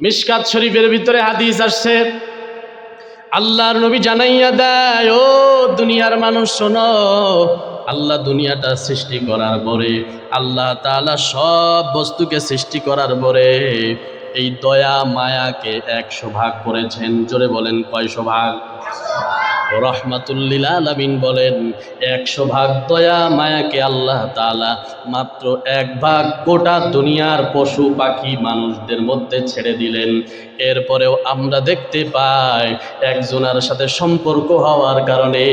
মিশকাত শরীফের ভিতরে হাদিস আসছে, আল্লাহর নবী জানাইয়া দেয়, ও দুনিয়ার মানুষ, শোন, আল্লাহ দুনিয়াটা সৃষ্টি করার পরে, আল্লাহ তালা সব বস্তুকে সৃষ্টি করার পরে, এই দয়া মায়াকে একশো ভাগ করেছেন। জোরে বলেন, কয়শো ভাগ? রহমাতুল্লিল আলামিন বলেন, একশো ভাগ দয়া মায়াকে আল্লাহ তাআলা মাত্র এক ভাগ গোটা দুনিয়ার পশু পাখি মানুষদের মধ্যে ছেড়ে দিলেন। এরপরেও আমরা দেখতে পাই, একজনের সাথে সম্পর্ক হওয়ার কারণে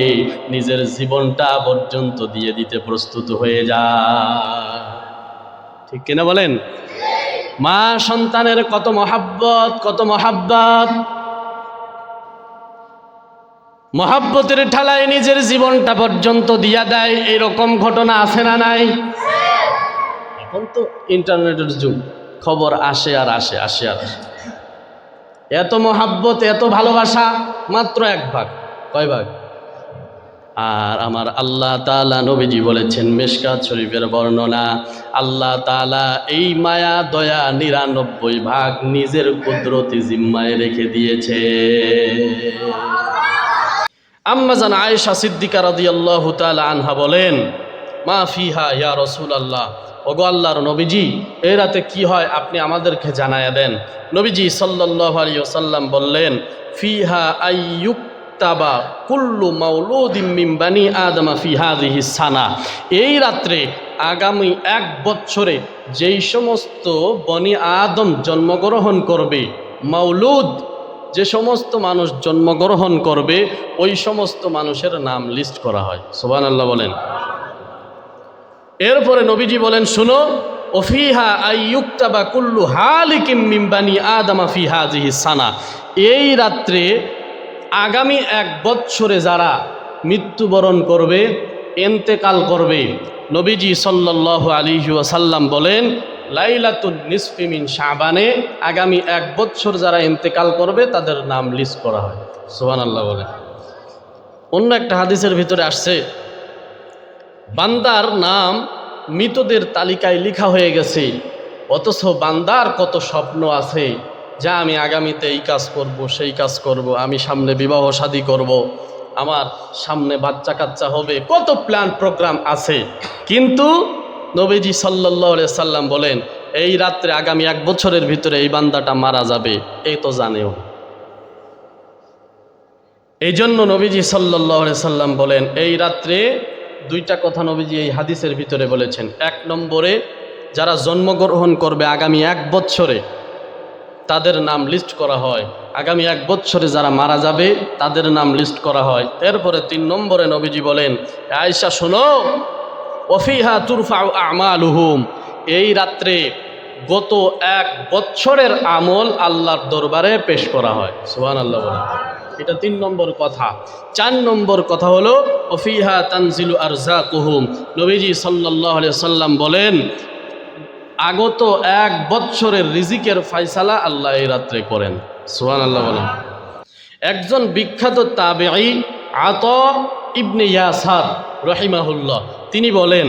নিজের জীবনটা পর্যন্ত দিয়ে দিতে প্রস্তুত হয়ে যায়। ঠিক কিনা বলেন? মা সন্তানের কত মহাব্বত কত মহাব্বত। মহাব্বতের ঠালায় নিজের জীবনটা পর্যন্ত দিয়া দেয়, এরকম ঘটনা আছে না নাই? এখন তো ইন্টারনেটের যুগ, খবর আসে আর আসে আসে আর আসে। এত মহাব্বত, এত ভালোবাসা, মাত্র এক ভাগ, কয় ভাগ? আর আমার আল্লাহ তালা নবীজি বলেছেন, মেশকাত শরীফের বর্ণনা, আল্লাহ তালা এই মায়া, দয়া, নিরানব্বই ভাগ নিজের কুদরতি জিম্মায় রেখে দিয়েছে। আম্মাজান আয়েশা সিদ্দিকা রাদিয়াল্লাহু তাআলা আনহা বলেন, মা ফিহা ইয়া রাসূলুল্লাহ। ওগো আল্লাহর নবীজি এই রাতে কি হয় আপনি আমাদেরকে জানায়া দেন। নবীজি সাল্লাল্লাহু আলাইহি ওয়াসাল্লাম বললেন, ফিহা আইয়ুক্তাবা কুল্লু মাউলুদিম মিন বানি আদমা ফি হাযিহি সানা। এই রাত্রে আগামী এক বছরে যেই সমস্ত বনি আদম জন্মগ্রহণ করবে, মাউলুদ যে সমস্ত মানুষ জন্মগ্রহণ করবে, ওই সমস্ত মানুষের নাম লিস্ট করা হয়। সোবান আল্লাহ বলেন। এরপরে নবীজি বলেন, শুনো, ওফিহা আইয়ুক্তা বা কুল্লু হালিকিম মিম্বানি আদামা ফিহা সানা। এই রাত্রে আগামী এক বৎসরে যারা মৃত্যুবরণ করবে, এন্তেকাল করবে, নবীজি আলাইহি ওয়াসাল্লাম বলেন লাইলাতুন নিসফিমিন শাবানে আগামী এক বছর যারা ইন্তেকাল করবে, তাদের নাম লিস্ট করা হয়। সোহান আল্লাহ বলে অন্য একটা হাদিসের ভিতরে আসছে, বান্দার নাম মৃতদের তালিকায় লেখা হয়ে গেছে, অথচ বান্দার কত স্বপ্ন আছে, যা আমি আগামীতে এই কাজ করব, সেই কাজ করব, আমি সামনে বিবাহ শাদী করব, আমার সামনে বাচ্চা কাচ্চা হবে, কত প্ল্যান প্রোগ্রাম আছে। কিন্তু নবীজি সাল্লাহ সাল্লাম বলেন, এই রাত্রে আগামী এক বছরের ভিতরে এই বান্দাটা মারা যাবে, এই তো জানেও। এই জন্য নবীজি সাল্লাহ সাল্লাম বলেন, এই রাত্রে দুইটা কথা নবীজি এই হাদিসের ভিতরে বলেছেন। এক নম্বরে, যারা জন্মগ্রহণ করবে আগামী এক বছরে, তাদের নাম লিস্ট করা হয়। আগামী এক বছরে যারা মারা যাবে, তাদের নাম লিস্ট করা হয়। এরপরে তিন নম্বরে নবীজি বলেন আয়সা শোনো ওফিহা তুরফা আমালুহুম। এই রাত্রে গত এক বছরের আমল আল্লাহর দরবারে পেশ করা হয়। সুহান আল্লাহ এটা তিন নম্বর কথা। চার নম্বর কথা হলো অফিহা তানজিলু আরজা কুহুম নবীজি সাল্লাহ সাল্লাম বলেন, আগত এক বৎসরের রিজিকের ফাইসালা আল্লাহ এই রাত্রে করেন। সুহান আল্লাহ বলেন। একজন বিখ্যাত তাবেঈ আত ইবনে ইয়াসার রহিমাহুল্লাহ। তিনি বলেন,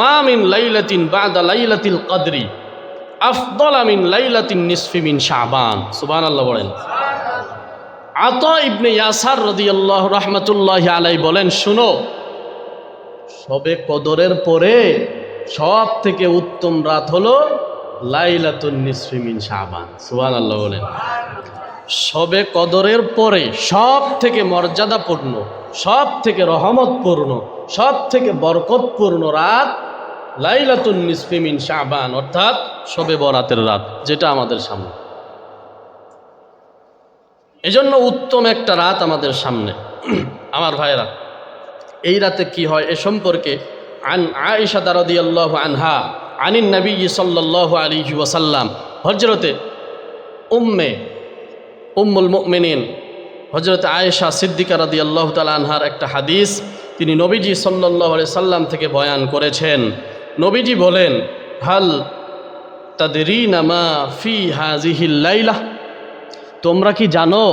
মা মিন লাইলাতিন বাদা লাইলাতিল কদরি, আফদল আমিন লাইলাতিন নিসফি মিন শাবান। সুবহান আল্লাহ বলেন। আত ইবনে ইয়াসার রদিয়াল্লাহ রহমতুল্লাহ আলাই বলেন, শুনো, সবে কদরের পরে সব থেকে উত্তম রাত হলো লাইলাতুন নিসফি মিন শাবান। সুবহান আল্লাহ বলেন। সবে কদরের পরে সব থেকে মর্যাদাপূর্ণ, সব থেকে রহমতপূর্ণ সব থেকে বরকতপূর্ণ রাত লাইলাতুন নিসফিমিন শাবান, অর্থাৎ সবে বরাতের রাত, যেটা আমাদের সামনে। এজন্য উত্তম একটা রাত আমাদের সামনে। আমার ভাইরা এই রাতে কি হয় এ সম্পর্কে আন আয়েশা দারদিয়াল্লাহ আনহা আনিন নবী সাল্লাল্লাহু আলাইহি ওয়াসাল্লাম হজরতে উম্মে, উম্মুল মুমিনিন হজরত আয়েশা সিদ্দিকা রাদি আল্লাহ তালা আনহার একটা হাদিস তিনি নবীজি সাল্লাহ সাল্লাম থেকে বয়ান করেছেন। নবীজি বলেন, হাল তাদরিনামা ফি হাজিহিল্লাইলা তোমরা কি জানো,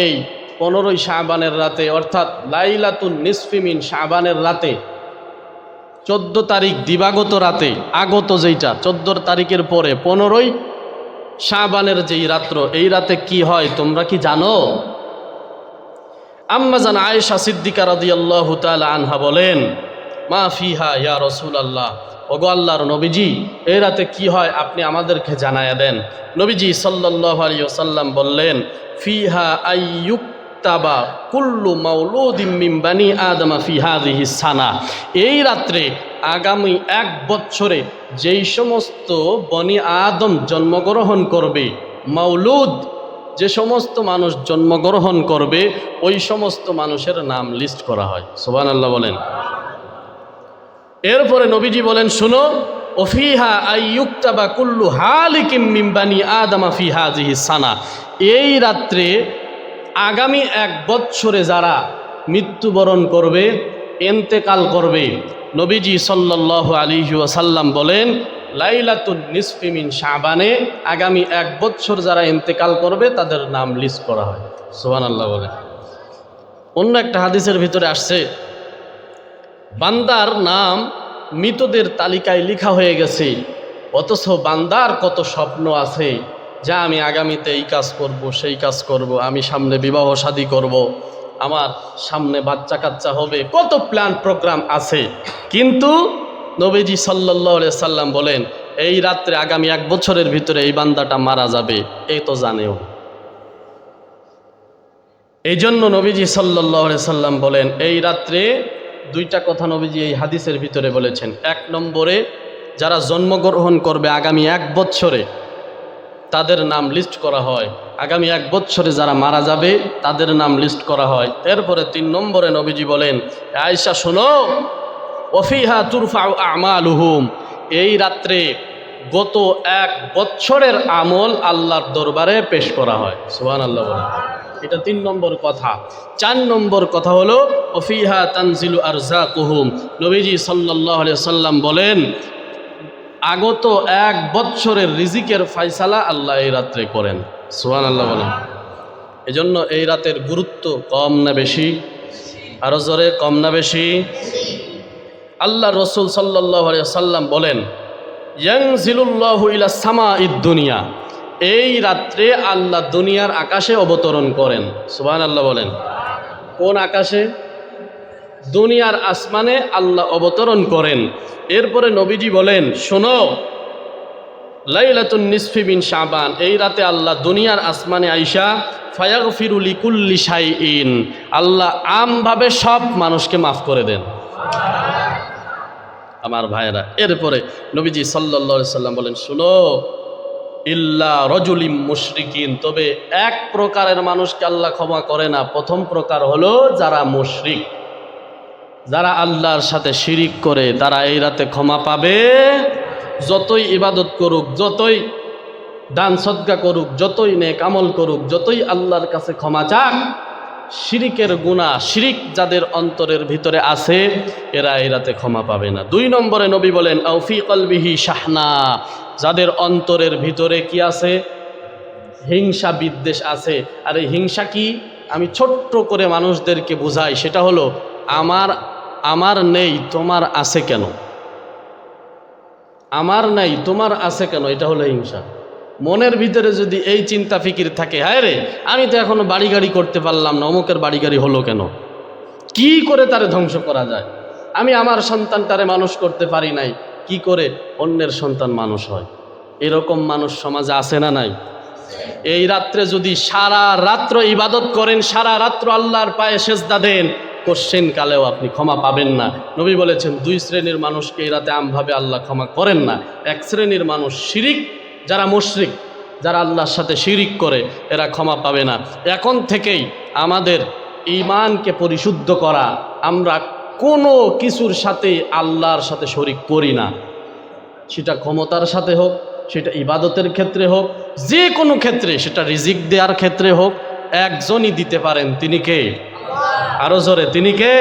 এই পনেরোই শাহবানের রাতে, অর্থাৎ লাইলাতুন নিসফিমিন শাহবানের রাতে, চোদ্দ তারিখ দিবাগত রাতে, আগত যেইটা চোদ্দ তারিখের পরে, পনেরোই শাবানের যেই রাত্র, এই রাতে কি হয়, তোমরা কি জানো? আম্মাজান আয়েশা সিদ্দিকা রাদিয়াল্লাহু তাআলা আনহা বলেন, মা ফিহা ইয়া রসুল আল্লাহ ওগো আল্লাহর নবীজি এই রাতে কি হয় আপনি আমাদেরকে জানায়া দেন। নবীজি সাল্লাল্লাহু আলাইহি ওয়াসাল্লাম বললেন, ফিহা আইয়ুক্তাবা কুল্লু মাউলুদিম মিন বানি আদমা ফি হাযিহি সানা। এই রাত্রে আগামী এক বছরে যেই সমস্ত বনি আদম জন্মগ্রহণ করবে, মাউলুদ যে সমস্ত মানুষ জন্মগ্রহণ করবে, ওই সমস্ত মানুষের নাম লিস্ট করা হয়। সোবান আল্লাহ বলেন। এরপরে নবীজি বলেন, শুনো ওফিহা আইয়ুক্তাবা কুল্লু হালিকিম মিম্বানি আদামা ফি হাজিহি সানা। এই রাত্রে আগামী এক বৎসরে যারা মৃত্যুবরণ করবে, এন্তেকাল করবে, নবীজি সাল্লাল্লাহু আলাইহি ওয়াসাল্লাম বলেন লাইলাতুন নিসফিমিন শাবানে আগামী এক বছর যারা ইন্তেকাল করবে, তাদের নাম লিস্ট করা হয়। সোহান আল্লাহ বলে অন্য একটা হাদিসের ভিতরে আসছে, বান্দার নাম মৃতদের তালিকায় লেখা হয়ে গেছে, অথচ বান্দার কত স্বপ্ন আছে যা আমি আগামীতে এই কাজ করব, সেই কাজ করব, আমি সামনে বিবাহ শাদী করব, আমার সামনে বাচ্চা কাচ্চা হবে, কত প্ল্যান প্রোগ্রাম আছে। কিন্তু নবীজি সাল্লাহ সাল্লাম বলেন, এই রাত্রে আগামী এক বছরের ভিতরে এই বান্দাটা মারা যাবে এই তো জানেও। এই জন্য নবীজি সাল্লাহ সাল্লাম বলেন, এই রাত্রে দুইটা কথা নবীজি এই হাদিসের ভিতরে বলেছেন। এক নম্বরে, যারা জন্মগ্রহণ করবে আগামী এক বছরে, তাদের নাম লিস্ট করা হয়। আগামী এক বছরে যারা মারা যাবে, তাদের নাম লিস্ট করা হয়। এরপরে তিন নম্বরে নবীজি বলেন আয়সা শোনো ওফিহা তুরফা আমালুহুম। এই রাত্রে গত এক বছরের আমল আল্লাহর দরবারে পেশ করা হয়। সোহান আল্লাহ এটা তিন নম্বর কথা। চার নম্বর কথা হলো, ওফিহা তানজিলু আরজা কুহুম নবীজি সাল্লাহ সাল্লাম বলেন, আগত এক বৎসরের রিজিকের ফাইসালা আল্লাহ এই রাত্রে করেন। সোহান আল্লাহ বলেন। এজন্য এই রাতের গুরুত্ব কম না বেশি? আরও জোরে, কম না বেশি? আল্লাহ রসুল সাল্লাহ সাল্লাম বলেন ইয়াং জিলুল্লাহ ইলা সামা দুনিয়া। এই রাত্রে আল্লাহ দুনিয়ার আকাশে অবতরণ করেন। সুবান আল্লাহ বলেন। কোন আকাশে? দুনিয়ার আসমানে আল্লাহ অবতরণ করেন। এরপরে নবীজি বলেন, শোনো, লাইলাতুন নিসফি বিন শাবান। এই রাতে আল্লাহ দুনিয়ার আসমানে আইসা ফায়াগ ফিরুলি কুল্লি ইন আল্লাহ আমভাবে সব মানুষকে মাফ করে দেন। আমার ভাইয়েরা। এরপরে নবীজি সাল্লা সাল্লাম বলেন, শুনো, ইল্লা রজুলিম মুশরিকিন। তবে এক প্রকারের মানুষকে আল্লাহ ক্ষমা করে না। প্রথম প্রকার হলো যারা মুশরিক। যারা আল্লাহর সাথে শিরিক করে, তারা এই রাতে ক্ষমা পাবে। যতই ইবাদত করুক, যতই দান সদ্গা করুক, যতই নেক আমল করুক, যতই আল্লাহর কাছে ক্ষমা চাক শিরিকের গুণা, শিরিক যাদের অন্তরের ভিতরে আছে, এরা এরাতে ক্ষমা পাবে না। দুই নম্বরে নবী বলেন, আউফি কলবিহি শাহনা যাদের অন্তরের ভিতরে কি আছে? হিংসা বিদ্বেষ আছে। আর এই হিংসা কি? আমি ছোট্ট করে মানুষদেরকে বুঝাই, সেটা হলো, আমার আমার নেই, তোমার আছে কেন? আমার নাই, তোমার আছে কেন? এটা হলো হিংসা। মনের ভিতরে যদি এই চিন্তা ফিকির থাকে হ্যাঁ রে, আমি তো এখনও বাড়ি গাড়ি করতে পারলাম না, অমুকের বাড়ি গাড়ি হলো কেন? কি করে তারে ধ্বংস করা যায়? আমি আমার সন্তানটারে মানুষ করতে পারি নাই, কি করে অন্যের সন্তান মানুষ হয়? এরকম মানুষ সমাজে আছে না নাই? এই রাত্রে যদি সারা রাত্র ইবাদত করেন, সারা রাত্র আল্লাহর পায়ে সেজদা দেন, কোশ্চেন কালেও আপনি ক্ষমা পাবেন না। নবী বলেছেন, দুই শ্রেণির মানুষকে এই রাতে আমভাবে আল্লাহ ক্ষমা করেন না। এক শ্রেণির মানুষ শিরিক যারা মুশরিক, যারা আল্লাহর সাথে শিরিক করে, এরা ক্ষমা পাবে না। এখন থেকেই আমাদের ইমানকে পরিশুদ্ধ করা, আমরা কোনো কিছুর সাথে আল্লাহর সাথে শরিক করি না। সেটা ক্ষমতার সাথে হোক, সেটা ইবাদতের ক্ষেত্রে হোক, যে কোনো ক্ষেত্রে, সেটা রিজিক দেওয়ার ক্ষেত্রে হোক, একজনই দিতে পারেন, তিনি কে? আরও জোরে, তিনি কে?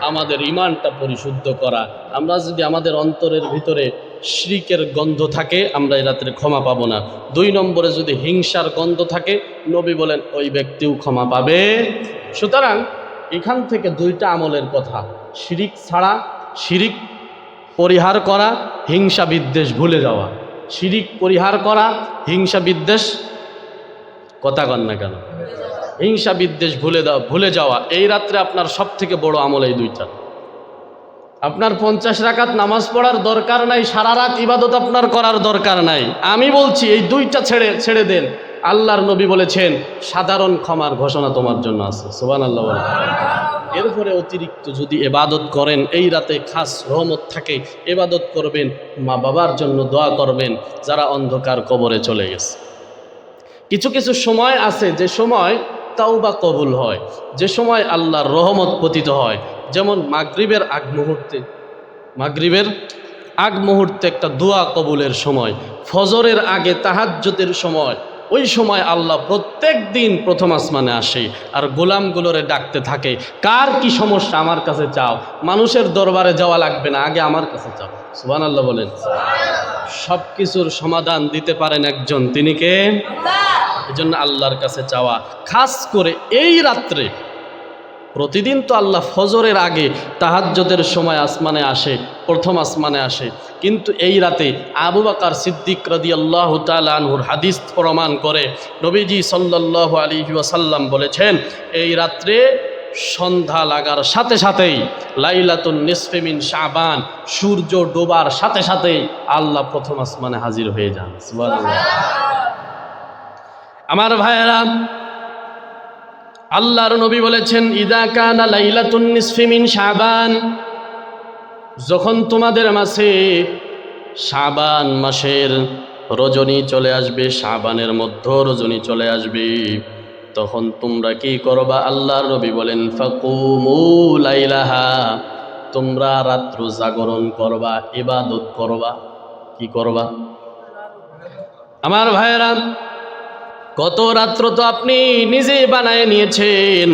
আমাদের ইমানটা পরিশুদ্ধ করা। আমরা যদি আমাদের অন্তরের ভিতরে শ্রিকের গন্ধ থাকে, আমরা এই রাত্রে ক্ষমা পাবো না। দুই নম্বরে যদি হিংসার গন্ধ থাকে, নবী বলেন, ওই ব্যক্তিও ক্ষমা পাবে। সুতরাং এখান থেকে দুইটা আমলের কথা। শিরিক ছাড়া, শিরিক পরিহার করা, হিংসা বিদ্বেষ ভুলে যাওয়া। শিরিক পরিহার করা, হিংসা বিদ্বেষ, কথা কন না কেন? হিংসা বিদ্বেষ ভুলে দাও ভুলে যাওয়া, এই রাত্রে আপনার সব থেকে বড় আমল এই দুইটা। আপনার পঞ্চাশ রাকাত নামাজ পড়ার দরকার নাই, সারা রাত ইবাদত আপনার করার দরকার নাই। আমি বলছি, এই দুইটা ছেড়ে ছেড়ে দেন। আল্লাহর নবী বলেছেন, সাধারণ ক্ষমার ঘোষণা তোমার জন্য আছে। সোবান আল্লাহ এরপরে অতিরিক্ত যদি এবাদত করেন, এই রাতে খাস রহমত থাকে এবাদত করবেন, মা বাবার জন্য দোয়া করবেন, যারা অন্ধকার কবরে চলে গেছে। কিছু কিছু সময় আছে, যে সময় তাওবা কবুল হয়। যে সময় আল্লাহর রহমত পতিত হয়, যেমন মাগরিবের আগ মুহূর্তে, মাগরিবের আগ মুহূর্তে একটা দোয়া কবুলের সময়, ফজরের আগে তাহাজ্জতের সময়, ওই সময় আল্লাহ প্রত্যেক দিন প্রথম আসমানে আসে আর গোলামগুলোরে ডাকতে থাকে, কার কি সমস্যা আমার কাছে চাও? মানুষের দরবারে যাওয়া লাগবে না, আগে আমার কাছে চাও সুবান আল্লাহ বলেন। সব কিছুর সমাধান দিতে পারেন একজন, তিনি কে? এজন্য আল্লাহর কাছে চাওয়া। খাস করে এই রাত্রে প্রতিদিন তো আল্লাহ ফজরের আগে তাহাজ্জদের সময় আসমানে আসে, প্রথম আসমানে আসে। কিন্তু এই রাতে আবু বাকার সিদ্দিক রদি আল্লাহ তালহুর হাদিস প্রমাণ করে নবীজি সাল্লাহ আলী ওয়াসাল্লাম বলেছেন, এই রাত্রে সন্ধ্যা লাগার সাথে সাথেই, লাইলাতুন নিসফেমিন শাবান, সূর্য ডোবার সাথে সাথেই আল্লাহ প্রথম আসমানে হাজির হয়ে যান। আমার ভাইয়েরা, আল্লাহর নবী বলেছেন, ইদা কানা লাইলাতুন নিসফি মিন শাবান। যখন তোমাদের মাসে শাবান মাসের রজনী চলে আসবে, শাবানের মধ্য রজনী চলে আসবে, তখন তোমরা কি করবা? আল্লাহর নবী বলেন লাইলাহা। তোমরা রাত্র জাগরণ করবা, ইবাদত করবা। কি করবা? আমার ভাইয়েরা গত রাত্র তো আপনি নিজে বানায় নিয়েছেন?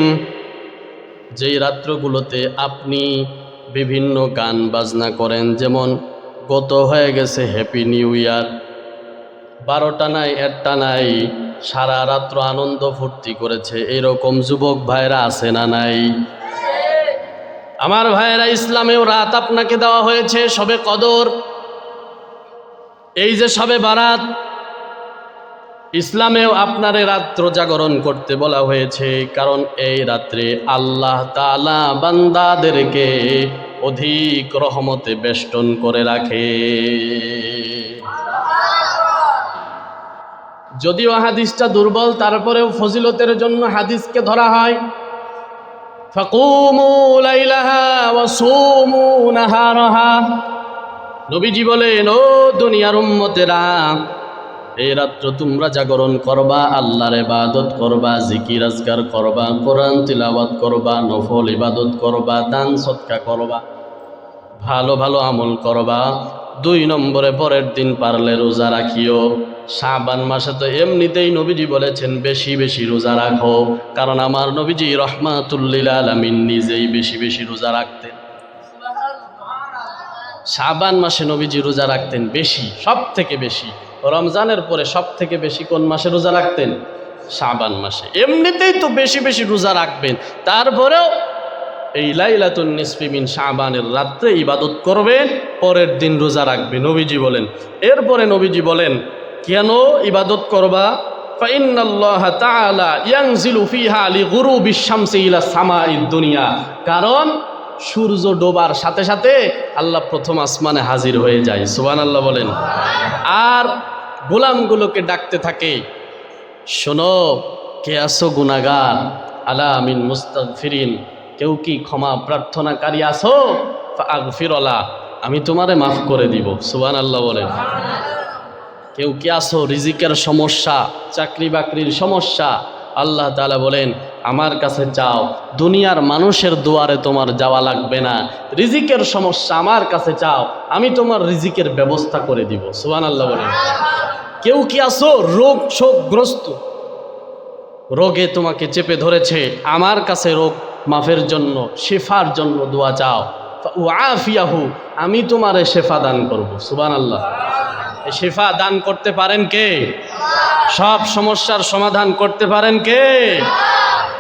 যেই রাত্রগুলোতে আপনি বিভিন্ন গান বাজনা করেন, যেমন গত হয়ে গেছে হ্যাপি নিউ ইয়ার বারোটা নাই, একটা নাই, সারা রাত্র আনন্দ ফুর্তি করেছে, এরকম যুবক ভাইরা আছে না নাই? আমার ভাইয়েরা, ইসলামেও রাত আপনাকে দেওয়া হয়েছে সবে কদর। এই যে সবে বারাত ইসলামেও আপনারে রাত্র জাগরণ করতে বলা হয়েছে, কারণ এই রাত্রে আল্লাহ তালা বান্দাদেরকে অধিক রহমতে বেষ্টন করে রাখে। যদিও হাদিসটা দুর্বল, তারপরেও ফজিলতের জন্য হাদিসকে ধরা হয় নবীজি বলেন, ও দুনিয়ার উম্মতেরা এই রাত্র তোমরা জাগরণ করবা, আল্লাহর ইবাদত করবা, জিকির আজগার করবা, কোরআন তিলাওয়াত করবা, নফল ইবাদত করবা, দান সৎকা করবা, ভালো ভালো আমল করবা। দুই নম্বরে পরের দিন পারলে রোজা রাখিও। শাবান মাসে তো এমনিতেই নবীজি বলেছেন, বেশি বেশি রোজা রাখো। কারণ আমার নবীজি রহমাতুল্লিল আলমিন নিজেই বেশি বেশি রোজা রাখতেন। শাবান মাসে নবীজি রোজা রাখতেন বেশি সব থেকে বেশি। রমজানের পরে সব থেকে বেশি কোন মাসে রোজা রাখতেন? শাবান মাসে। এমনিতেই তো বেশি বেশি রোজা রাখবেন। তারপরেও এই লাইলাতুন নিসফিমিন শাহবানের রাত্রে ইবাদত করবেন, পরের দিন রোজা রাখবে নবীজি বলেন, এরপরে নবীজি বলেন, কেন ইবাদত করবা? কারণ সূর্য ডোবার সাথে সাথে আল্লাহ প্রথম আসমানে হাজির হয়ে যায়। সুবান আল্লাহ বলেন। আর গোলামগুলোকে ডাকতে থাকে। শোনো, কে আসো গুনাগার? আলা আমিন মুস্তাগফিরিন। কেউ কি ক্ষমা প্রার্থনাকারী আসো ফিরলা আমি তোমারে মাফ করে দিব। সুবান আল্লাহ বলেন। কেউ কি আসো রিজিকের সমস্যা চাকরি বাকরির সমস্যা? আল্লাহ তালা বলেন, আমার কাছে চাও, দুনিয়ার মানুষের দুয়ারে তোমার যাওয়া লাগবে না। রিজিকের সমস্যা আমার কাছে চাও, আমি তোমার রিজিকের ব্যবস্থা করে দিব। সুবান আল্লাহ বলেন। কেউ কি আসো? রোগ শোকগ্রস্ত। রোগে তোমাকে চেপে ধরেছে। আমার কাছে রোগ মাফের জন্য, শেফার জন্য দোয়া চাও। আফিয়াহু আমি তোমারে শেফা দান করব। সুবান আল্লাহ শেফা দান করতে পারেন কে? সব সমস্যার সমাধান করতে পারেন কে?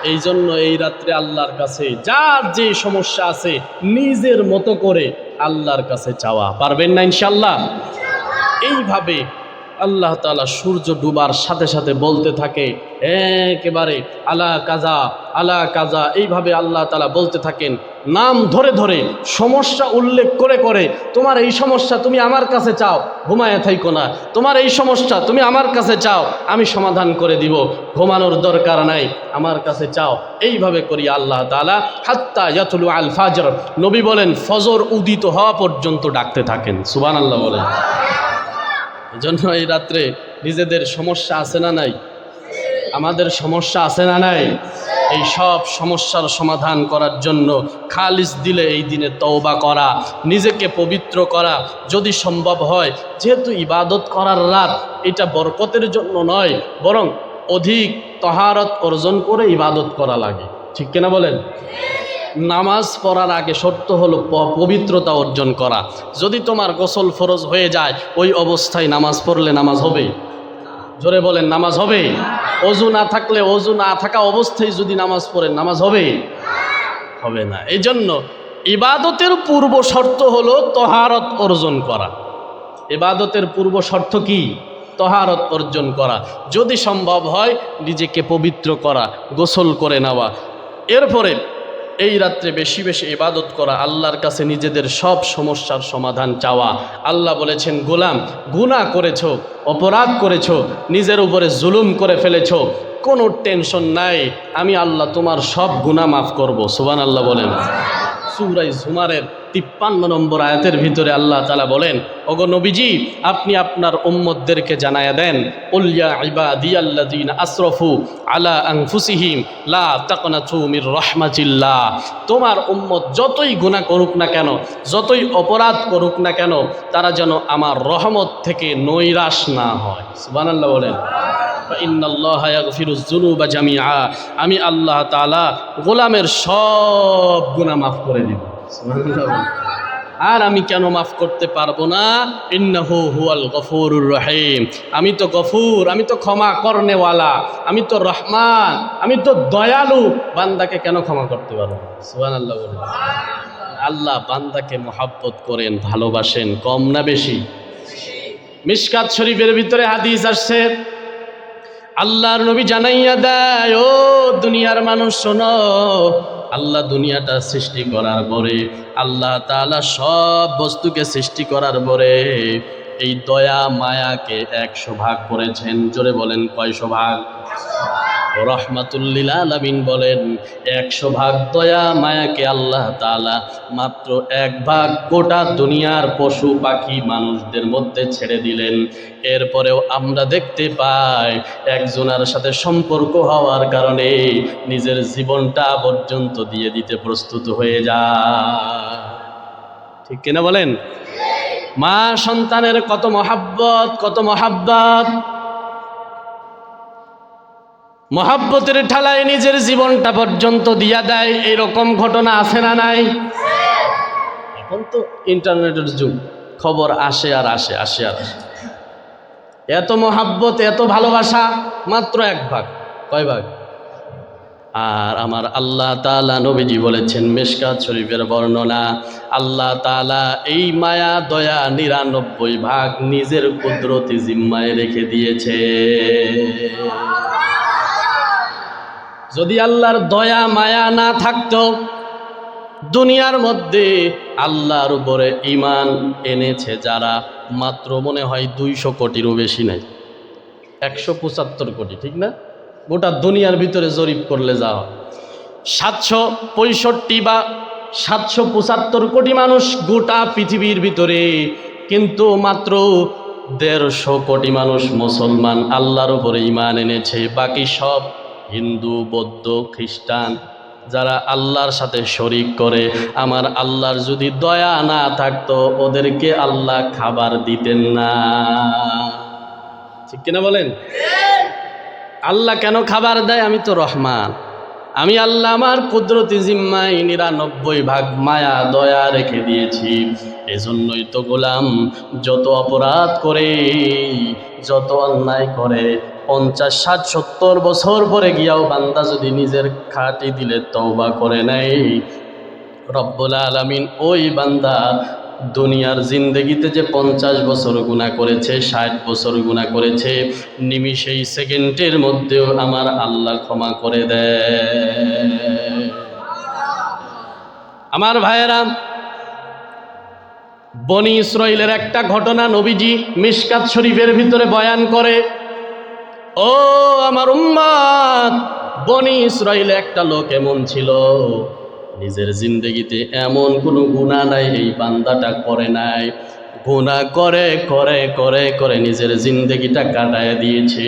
এই জন্য এই রাত্রে আল্লাহর কাছে যার যে সমস্যা আছে, নিজের মতো করে আল্লাহর কাছে চাওয়া। পারবেন না ইনশাল্লাহ এইভাবে আল্লাহ তালা সূর্য ডুবার সাথে সাথে বলতে থাকে, একেবারে আলা কাজা আলা কাজা। এইভাবে আল্লাহ তালা বলতে থাকেন। নাম ধরে ধরে, সমস্যা উল্লেখ করে করে, তোমার এই সমস্যা তুমি আমার কাছে চাও, ঘুমায় থাইকো না। তোমার এই সমস্যা তুমি আমার কাছে চাও, আমি সমাধান করে দিব। ঘুমানোর দরকার নাই, আমার কাছে চাও। এইভাবে করি আল্লাহ তালা হাত্তা ইয়াতুলু আল ফাজর। নবী বলেন, ফজর উদিত হওয়া পর্যন্ত ডাকতে থাকেন। সুবান আল্লাহ বলেন। এজন্য এই রাত্রে নিজেদের সমস্যা আছে না নাই? আমাদের সমস্যা আছে না নাই? এই সব সমস্যার সমাধান করার জন্য খালিস দিলে এই দিনে তওবা করা, নিজেকে পবিত্র করা যদি সম্ভব হয়। যেহেতু ইবাদত করার রাত, এটা বরকতের জন্য নয়, বরং অধিক তহারত অর্জন করে ইবাদত করা লাগে। ঠিক কিনা বলেন? নামাজ পড়ার আগে শর্ত হলো পবিত্রতা অর্জন করা। যদি তোমার গোসল ফরজ হয়ে যায়, ওই অবস্থায় নামাজ পড়লে নামাজ হবে? জোরে বলেন, নামাজ হবে? অজু না থাকলে, অজু না থাকা অবস্থায় যদি নামাজ পড়েন, নামাজ হবে? হবে না। এই জন্য ইবাদতের পূর্ব শর্ত হলো তহারত অর্জন করা। ইবাদতের পূর্ব শর্ত কি? তহারত অর্জন করা। যদি সম্ভব হয়, নিজেকে পবিত্র করা, গোসল করে নেওয়া। এরপরে এই রাত্রে বেশি বেশি ইবাদত করা আল্লাহর কাছে নিজেদের সব সমস্যার সমাধান চাওয়া। আল্লাহ বলেছেন, গোলাম গুণা করেছ, অপরাধ করেছ, নিজের উপরে জুলুম করে ফেলেছ, কোনো টেনশন নাই, আমি আল্লাহ তোমার সব গুণা মাফ করব। সুবান আল্লাহ বলেন। সুরাই ঝুমারের তিপ্পান্ন নম্বর আয়াতের ভিতরে আল্লাহ তালা বলেন, ওগো নবীজি, আপনি আপনার উম্মদদেরকে জানায়া দেন উল্লিয়া ইবাদিয়াল্লাযীন আশরফু আলা আনফুসিহিম, লা তাকনাতু মির রাহমাতিল্লাহ। তোমার উম্মত যতই গুনাহ করুক না কেন, যতই অপরাধ করুক না কেন, তারা যেন আমার রহমত থেকে নৈরাশ না হয়। সুবহানাল্লাহ বলেন আমি আল্লাহ গোলামের সব গুনাহ মাফ করে দিব। আর আমি কেন মাফ করতে পারব না? ইন্নাহু হুয়াল গফুরুর রহিম। আমি তো গফুর, আমি তো ক্ষমা করনেওয়ালা, আমি তো রহমান, আমি তো দয়ালু। বান্দাকে কেন ক্ষমা করতে পারব সুহান সুবহানাল্লাহ আল্লাহ বান্দাকে মহাব্বত করেন, ভালোবাসেন, কম না বেশি। মিশকাত শরীফের ভিতরে হাদিস আসছে, আল্লাহর নবী জানাইয়া দেয়, ও দুনিয়ার মানুষ শোনো আল্লাহ দুনিয়াটা সৃষ্টি করার পরে আল্লাহ তালা সব বস্তুকে সৃষ্টি করার পরে এই দয়া মায়াকে একশো ভাগ করেছেন। জোরে বলেন, কয়শো ভাগ? রহমাতুল্লিল আলামিন বলেন, একশো ভাগ দয়া মায়াকে আল্লাহ তাআলা মাত্র এক ভাগ গোটা দুনিয়ার পশু পাখি মানুষদের মধ্যে ছেড়ে দিলেন। এরপরেও আমরা দেখতে পাই, একজনের সাথে সম্পর্ক হওয়ার কারণে নিজের জীবনটা পর্যন্ত দিয়ে দিতে প্রস্তুত হয়ে যায়। ঠিক কিনা বলেন? মা সন্তানের কত মহাব্বত কত মহাব্বত। মহাব্বতের ঠালায় নিজের জীবনটা পর্যন্ত দিয়া দেয়, এরকম ঘটনা আছে না নাই? এখন তো ইন্টারনেটের যুগ, খবর আসে আর আসে আসে আর আসে। এত মহাব্বত, এত ভালোবাসা, মাত্র এক ভাগ, কয় ভাগ? আর আমার আল্লাহ তালা নবীজি বলেছেন মেশকাত শরীফের বর্ণনা, আল্লাহ তালা এই মায়া, দয়া, নিরানব্বই ভাগ নিজের কুদরতি জিম্মায় রেখে দিয়েছে। যদি আল্লাহর দয়া, মায়া না থাকতো, দুনিয়ার মধ্যে আল্লাহর উপরে ইমান এনেছে যারা মাত্র মনে হয় দুইশো কোটিরও বেশি নাই। একশো পঁচাত্তর কোটি, ঠিক না? গোটা দুনিয়ার ভিতরে জরিপ করলে যাও। সাতশো পঁয়ষট্টি বা সাতশো পঁচাত্তর কোটি মানুষ গোটা পৃথিবীর ভিতরে, কিন্তু মাত্র দেড়শো কোটি মানুষ মুসলমান আল্লাহর উপরে ইমান এনেছে। বাকি সব হিন্দু, বৌদ্ধ, খ্রিস্টান যারা আল্লাহর সাথে শরিক করে, আমার আল্লাহর যদি দয়া না থাকতো, ওদেরকে আল্লাহ খাবার দিতেন না। ঠিক কিনা বলেন? আল্লাহ কেন খাবার দেয়? আমি তো রহমান। আমি আল্লাহ আমার কুদরতি জিম্মায় নিরানব্বই ভাগ মায়া, দয়া রেখে দিয়েছি। এজন্যই তো গোলাম যত অপরাধ করে, যত অন্যায় করে, পঞ্চাশ, ষাট, সত্তর বছর পরে গিয়াও বান্দা যদি নিজের খাটি দিলে তওবা করে নেয়, রব্বুল আলামিন ওই বান্দা দুনিয়ার জিন্দগিতে যে পঞ্চাশ বছর গুণা করেছে, ষাট বছর গুণা করেছে, নিমিষেই সেকেন্ডের মধ্যেও আমার আল্লাহ ক্ষমা করে দেয়। আমার ভাইয়েরা, বনি ইসরাইলের একটা ঘটনা নবীজি মিশকাত শরীফের ভিতরে বয়ান করে, ও আমার উম্মাদ, বনি ইসরাইলে একটা লোক এমন ছিল নিজের জিন্দগিতে এমন কোনো গুণা নাই, এই বান্দাটা করে নাই। গুণা করে করে করে করে নিজের জিন্দগিটা কাটায় দিয়েছে।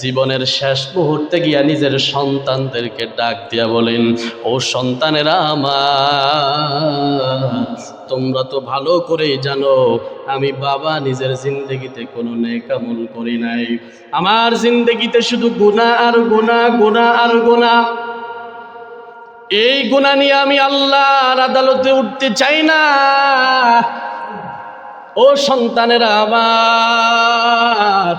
জীবনের শেষ মুহূর্তে গিয়া নিজের সন্তানদেরকে ডাক দিয়া বলেন, ও সন্তানেরা আমার, তোমরা তো ভালো করেই জানো, আমি বাবা নিজের জিন্দগিতে কোনো নেকামল করি নাই। আমার জিন্দগিতে শুধু গুণা আর গুণা গুণা আর গুণা। এই গুণা নিয়ে আমি আল্লাহর আদালতে উঠতে চাই না। ও সন্তানেরা আমার,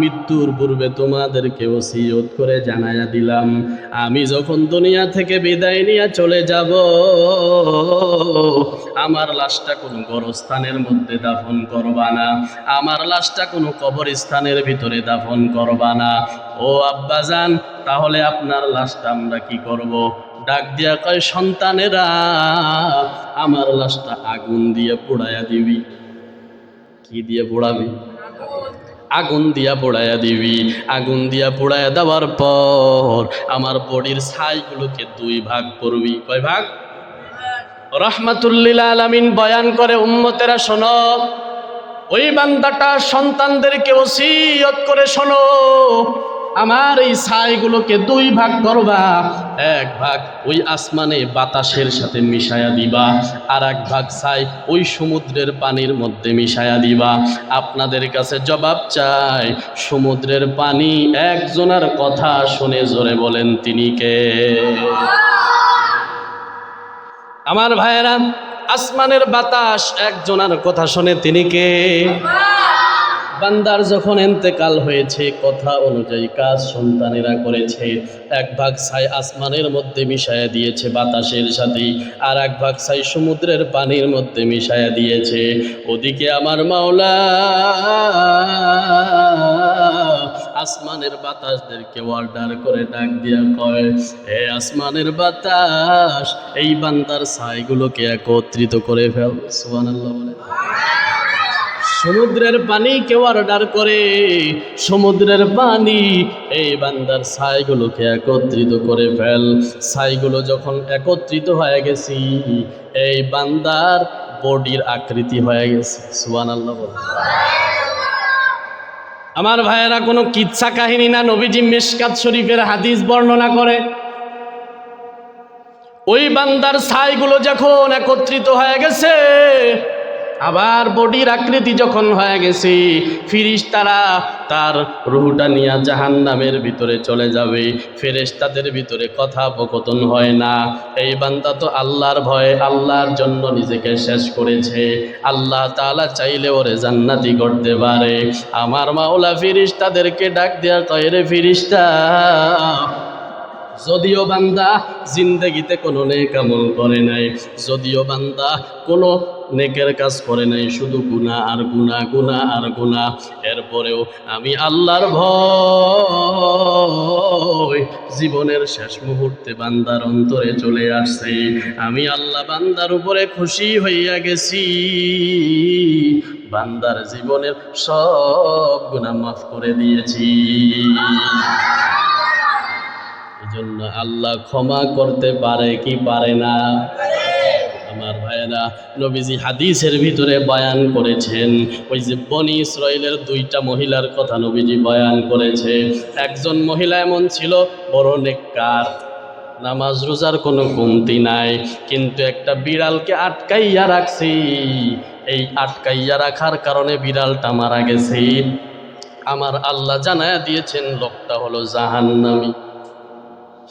মৃত্যুর পূর্বে তোমাদেরকে ওসিয়ত করে জানাইয়া দিলাম। আমি যখন দুনিয়া থেকে বিদায় নিয়ে চলে যাব, আমার লাশটা কোনো গরস্থানের মধ্যে দাফন করবা না। আমার লাশটা কোনো কবরস্থানের ভিতরে দাফন করবা না। ও আব্বাজান, তাহলে আপনার লাশটা আমরা কি করব? ডাক দিয়া কয়, সন্তানেরা, আমার লাশটা আগুন দিয়ে পোড়াইয়া দিবি। কি দিয়ে পোড়াবি? আগুন দিয়া পোড়াইয়া দিবি। আগুন দিয়া পোড়াইয়া দেওয়ার পর আমার বডির ছাইগুলোকে দুই ভাগ করবি। কয় ভাগ? রহমাতুল্লিল আলামিন বয়ান করে, উম্মতেরা, শোনো, ওই বান্দাটা সন্তানদেরকে ওসিয়ত করে শোনো আমার এই ছাইগুলোকে দুই ভাগ করবা। এক ভাগ ওই আসমানে বাতাসের সাথে মিশায়া দিবা, আর এক ভাগ ছাই ওই সমুদ্রের পানির মধ্যে মিশায়া দিবা। আপনাদের কাছে জবাব চাই, সমুদ্রের পানি একজনের কথা শুনে জোরে বলেন তিনি কে? আমার ভাইয়েরা, আসমানের বাতাস একজনের কথা শুনে তিনি কে? বান্দার যখন এন্তেকাল হয়েছে, কথা অনুযায়ী কাজ সন্তানেরা করেছে। এক ভাগ ছাই আসমানের মধ্যে মিশায়া দিয়েছে বাতাসের সাথে, আর এক ভাগ ছাই সমুদ্রের পানির মধ্যে মিশায়া দিয়েছে। ওদিকে আমার মাওলা, আসমানের বাতাসদেরকে অর্ডার করে ডাক দিয়া কয়, হে আসমানের বাতাস, এই বান্দার ছাইগুলোকে একত্রিত করে ফেল। সুবহানাল্লাহ বলে। সমুদ্রের পানি কেউ অর্ডার করে, সমুদ্রের পানি এই বান্দার ছাইগুলোকে একত্রিত করে ফেল। ছাইগুলো যখন একত্রিত হয়ে গেছি, এই বান্দার বডির আকৃতি হয়ে গেছে। সুবান আল্লাহ আমার ভাইয়েরা, কোনো কিচ্ছা কাহিনী না নবীজি মেশকাত শরীফের হাদিস বর্ণনা করে। ওই বান্দার ছাইগুলো যখন একত্রিত হয়ে গেছে আবার বডির আকৃতি যখন হয়ে গেছে ফিরিস তারা তার রুহুটা নিয়ে জাহান নামের ভিতরে চলে যাবে। ফেরেশতাদের ভিতরে কথোপকথন হয় না। এই বান্দা তো আল্লাহর ভয়ে, আল্লাহর জন্য নিজেকে শেষ করেছে। আল্লাহ তাআলা চাইলে ওরে জান্নাতি করতে পারে। আমার মাওলা ফিরিস্তাদেরকে ডাক দেওয়া কয়, রে ফিরিস্তা, যদিও বান্দা জিন্দগিতে কোনো নেক আমল করে নাই, যদিও বান্দা কোনো নেকের কাজ করে নাই, শুধু গুণা আর গুণা গুণা আর গুণা এরপরেও আমি আল্লাহর ভয় জীবনের শেষ মুহূর্তে বান্দার অন্তরে চলে আসছে। আমি আল্লাহ বান্দার উপরে খুশি হইয়া গেছি। বান্দার জীবনের সব গুণা মাফ করে দিয়েছি। এজন্য আল্লাহ ক্ষমা করতে পারে কি পারে না? আমার ভাইয়েরা নবীজি হাদিসের ভিতরে বয়ান করেছেন। ওই যে বনি ইসরায়েলের দুইটা মহিলার কথা নবীজি বয়ান করেছে একজন মহিলা এমন ছিল, বড় নেককার, নামাজ রোজার কোনো কমতি নাই, কিন্তু একটা বিড়ালকে আটকাইয়া রাখছি। এই আটকাইয়া রাখার কারণে বিড়ালটা মারা গেছে। আমার আল্লাহ জানায়া দিয়েছেন, লোকটা হলো জাহান্নামী।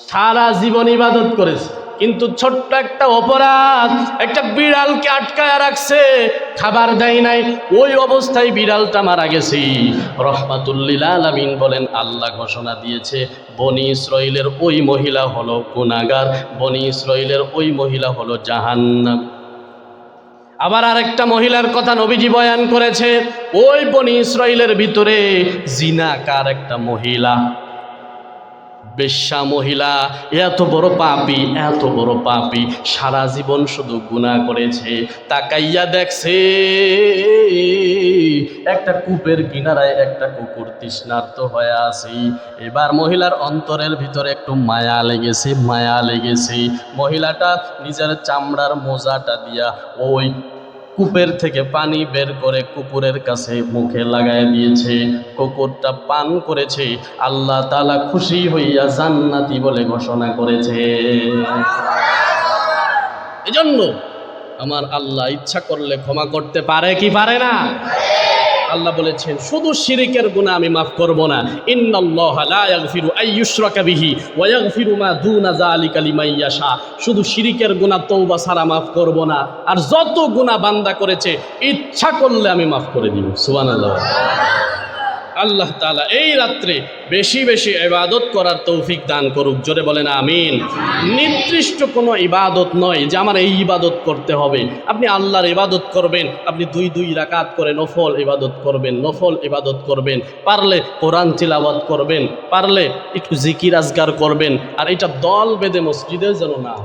সারা জীবন ইবাদত করেছে। কিন্তু ছোট্ট একটা অপরাধ, একটা বিড়ালকে আটকায় রাখছে, খাবার দেয় নাই, ওই অবস্থায় বিড়ালটা মারা গেছে। রহমাতুল্লিল আলামিন বলেন, আল্লাহ ঘোষণা দিয়েছে, বনি ইসরাইলের ওই মহিলা হলো গুনাগার বনি ইসরাইলের ওই মহিলা হলো জাহান্নাম। আবার আরেকটা মহিলার কথা নবীজি বয়ান করেছে, ওই বনি ইসরায়েলের ভিতরে জিনাকার একটা মহিলা? বেশ্যা মহিলা, এত বড় পাপি, এত বড় পাপি, সারা জীবন শুধু গুণা করেছে। তাকাইয়া দেখছে, একটা কূপের কিনারায় একটা কুকুর তৃষ্ণার্ত হয়ে আছে। এবার মহিলার অন্তরের ভিতরে একটু মায়া লেগেছে মায়া লেগেছে। মহিলাটা নিজের চামড়ার মোজাটা দিয়া ওই কূপের থেকে পানি বের করে কুকুরের কাছে মুখে লাগায় দিয়েছে। কুকুরটা পান করেছে। আল্লাহ তালা খুশি হইয়া জান্নাতি বলে ঘোষণা করেছে। এজন্য আমার আল্লাহ ইচ্ছা করলে ক্ষমা করতে পারে কি পারে না? আল্লাহ বলেছেন, শুধু শিরিকের গুণা আমি মাফ করব না। ইন্নাল্লাহ লা ইয়াগফিরু আইয়ুশরাকা বিহি ওয়া ইয়াগফিরু মা দুনা যালিকা লিমান ইয়াশা। শুধু শিরিকের গুণা তৌবা সারা মাফ করব না। আর যত গুণা বান্দা করেছে, ইচ্ছা করলে আমি মাফ করে দিব। সুবান আল্লাহ তাআলা এই রাত্রে বেশি বেশি ইবাদত করার তৌফিক দান করুক। জোরে বলেন আমিন। নির্দিষ্ট কোনো ইবাদত নয় যে আমার এই ইবাদত করতে হবে। আপনি আল্লাহর ইবাদত করবেন, আপনি দুই দুই রাকাত করে নফল ইবাদত করবেন, নফল ইবাদত করবেন, পারলে কোরআন তিলাওয়াত করবেন, পারলে একটু জিকির আজগার করবেন, আর এটা দল বেঁধে মসজিদে যেন না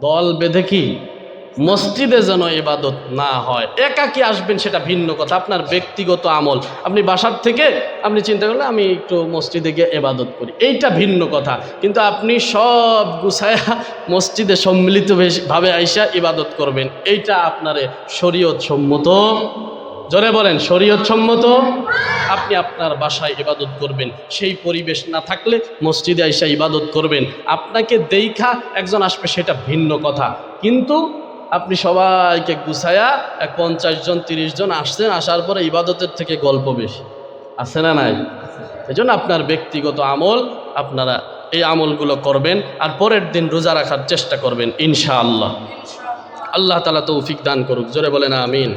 দল বেঁধে কি? মসজিদে যেন ইবাদত না হয়। একাকি আসবেন সেটা ভিন্ন কথা, আপনার ব্যক্তিগত আমল। আপনি বাসার থেকে আপনি চিন্তা করলে আমি একটু মসজিদে গিয়ে ইবাদত করি। এইটা ভিন্ন কথা। কিন্তু আপনি সব গুছায়া মসজিদে সম্মিলিত বেশ- ভাবে আইসা ইবাদত করবেন। এইটা আপনারে শরীয়ত সম্মত। জোরে বলেন, শরীয়ত সম্মত? আপনি আপনার বাসায় ইবাদত করবেন। সেই পরিবেশ না থাকলে মসজিদে আইসা ইবাদত করবেন। আপনাকে দেইখা একজন আসবে সেটা ভিন্ন কথা। কিন্তু আপনি সবাইকে গুছায়া এক পঞ্চাশ জন, তিরিশ জন আসছেন, আসার পরে ইবাদতের থেকে গল্প বেশি। আছে না নাই? এই আপনার ব্যক্তিগত আমল, আপনারা এই আমলগুলো করবেন আর পরের দিন রোজা রাখার চেষ্টা করবেন, ইনশাআল্লাহ। আল্লাহ তালা তৌফিক দান করুক, জোরে বলেন আমিন।